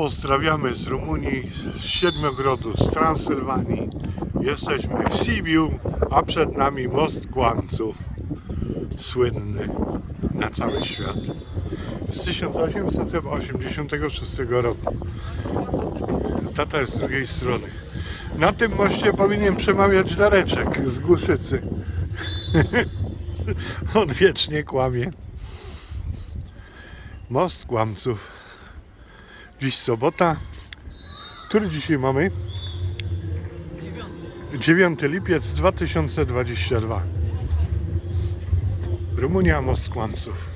Pozdrawiamy z Rumunii, z Siedmiogrodu, z Transylwanii. Jesteśmy w Sibiu, a przed nami most kłamców. Słynny na cały świat. Z 1886 roku. Tata jest z drugiej strony. Na tym moście powinien przemawiać Dareczek z Głuszycy. On wiecznie kłamie. Most kłamców. Dziś sobota. Który dzisiaj mamy? 9 lipiec 2022. Rumunia, most kłamców.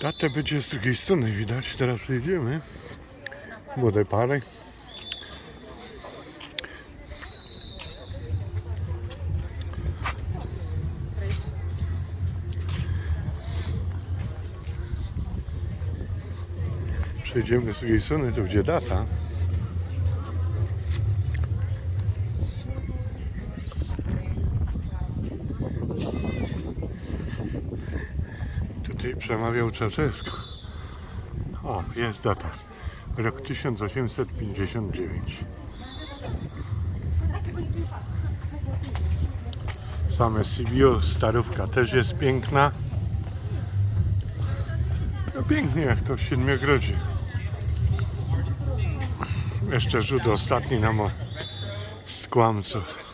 Tatę będzie z drugiej strony widać. Teraz przejdziemy. Młode pary. Przejdziemy z drugiej strony, to gdzie data. Tutaj przemawiał Czarczewski. O, jest data. Rok 1859. Same Sibiu, starówka też jest piękna. No pięknie jak to w Siedmiogrodzie. Jeszcze rzut ostatni na mo- z kłamców.